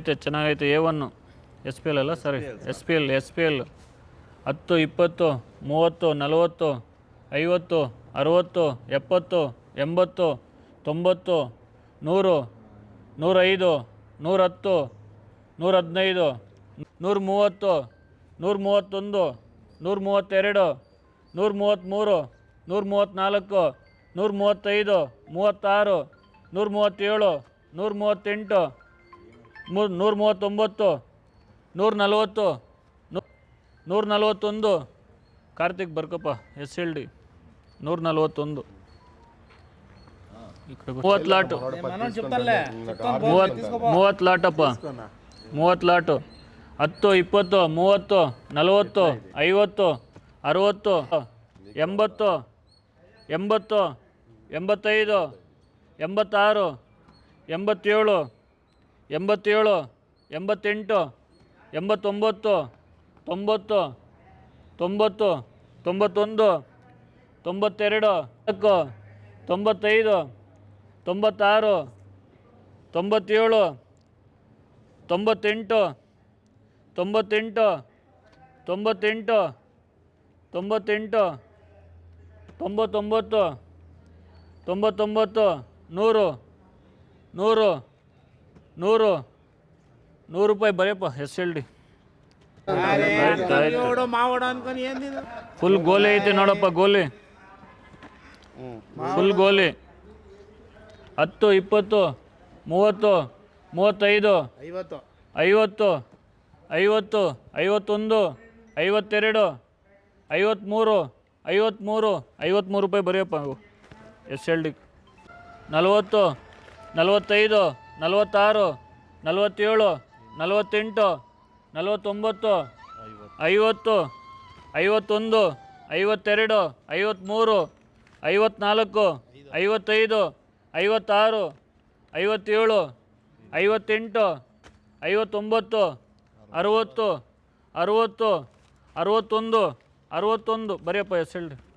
ಐತೆ, ಚೆನ್ನಾಗೈತೆ A one S P L ಅಲ್ಲ ಸರಿ S P L S P L ಹತ್ತು, ಇಪ್ಪತ್ತು, ಮೂವತ್ತು, ನಲವತ್ತು, ಐವತ್ತು, ಅರುವತ್ತು, ಎಪ್ಪತ್ತು, ಎಂಬತ್ತು, ತೊಂಬತ್ತು, ನೂರು, ನೂರೈದು, ನೂರತ್ತು ನೂರ ಹದಿನೈದು ನೂರ ಮೂವತ್ತು ನೂರ ಮೂವತ್ತೊಂದು ನೂರ ಮೂವತ್ತೆರಡು ನೂರ ಮೂವತ್ತ್ಮೂರು ನೂರ ಮೂವತ್ತ್ನಾಲ್ಕು ನೂರ ಮೂವತ್ತೈದು ಮೂವತ್ತಾರು ನೂರ ಮೂವತ್ತೇಳು ನೂರ ಮೂವತ್ತೆಂಟು ಮೂ ನೂರ ಮೂವತ್ತೊಂಬತ್ತು ನೂರ ನಲ್ವತ್ತು ನೂ- ನೂರ ನಲ್ವತ್ತೊಂದು. ಕಾರ್ತಿಕ್ ಬರ್ಕಪ್ಪ ಎಸ್ ಎಲ್ ಡಿ ನೂರ ನಲ್ವತ್ತೊಂದು. ಮೂವತ್ತು ಲಾಟು. ಮೂವತ್ತು ಮೂವತ್ತು ಲಾಟಪ್ಪ. ಮೂವತ್ತು ಲಾಟು. ಹತ್ತು ಇಪ್ಪತ್ತು ಮೂವತ್ತು ನಲವತ್ತು ಐವತ್ತು ಅರುವತ್ತು ಎಂಬತ್ತು ಎಂಬತ್ತು ಎಂಬತ್ತೈದು ಎಂಬತ್ತಾರು ಎಂಬತ್ತೇಳು ಎಂಬತ್ತೇಳು, ಎಂಬತ್ತೆಂಟು, ಎಂಬತ್ತೊಂಬತ್ತು, ತೊಂಬತ್ತು ತೊಂಬತ್ತು, ತೊಂಬತ್ತೊಂದು, ತೊಂಬತ್ತೆರಡು, ನಾಲ್ಕು, ತೊಂಬತ್ತೈದು, ತೊಂಬತ್ತಾರು, ತೊಂಬತ್ತೇಳು, ತೊಂಬತ್ತೆಂಟು ತೊಂಬತ್ತೆಂಟು ತೊಂಬತ್ತೆಂಟು ತೊಂಬತ್ತೆಂಟು, ತೊಂಬತ್ತೊಂಬತ್ತು ತೊಂಬತ್ತೊಂಬತ್ತು, ನೂರು ನೂರು. ನೂರು. ನೂರು ರೂಪಾಯಿ ಬರೆಯಪ್ಪ ಎಸ್ ಎಲ್ ಡಿ ಫುಲ್ ಗೋಲಿ ಐತೆ ನೋಡಪ್ಪ ಗೋಲಿ. ಫುಲ್ ಗೋಲಿ. ಹತ್ತು ಇಪ್ಪತ್ತು ಮೂವತ್ತು ಮೂವತ್ತೈದು ಐವತ್ತು. ಐವತ್ತು ಐವತ್ತು ಐವತ್ತೊಂದು ಐವತ್ತೆರಡು ಐವತ್ತ್ಮೂರು ಐವತ್ತ್ಮೂರು ಐವತ್ತ್ಮೂರು ರೂಪಾಯಿ ಬರೆಯಪ್ಪ ಎಸ್ ಎಲ್ ಡಿ ನಲವತ್ತು ನಲವತ್ತೈದು ನಲವತ್ತಾರು, ನಲವತ್ತೇಳು, ನಲವತ್ತೆಂಟು, ನಲವತ್ತೊಂಬತ್ತು, ಐವತ್ತು, ಐವತ್ತೊಂದು, ಐವತ್ತೆರಡು ಐವತ್ತ್ಮೂರು ಐವತ್ತ್ನಾಲ್ಕು ಐವತ್ತೈದು, ಐವತ್ತಾರು, ಐವತ್ತೇಳು, ಐವತ್ತೆಂಟು, ಐವತ್ತೊಂಬತ್ತು, ಅರುವತ್ತು ಅರುವತ್ತು, ಅರುವತ್ತೊಂದು ಅರುವತ್ತೊಂದು. ಬರೆಯಪ್ಪ, ಎಸ್ ಡಿ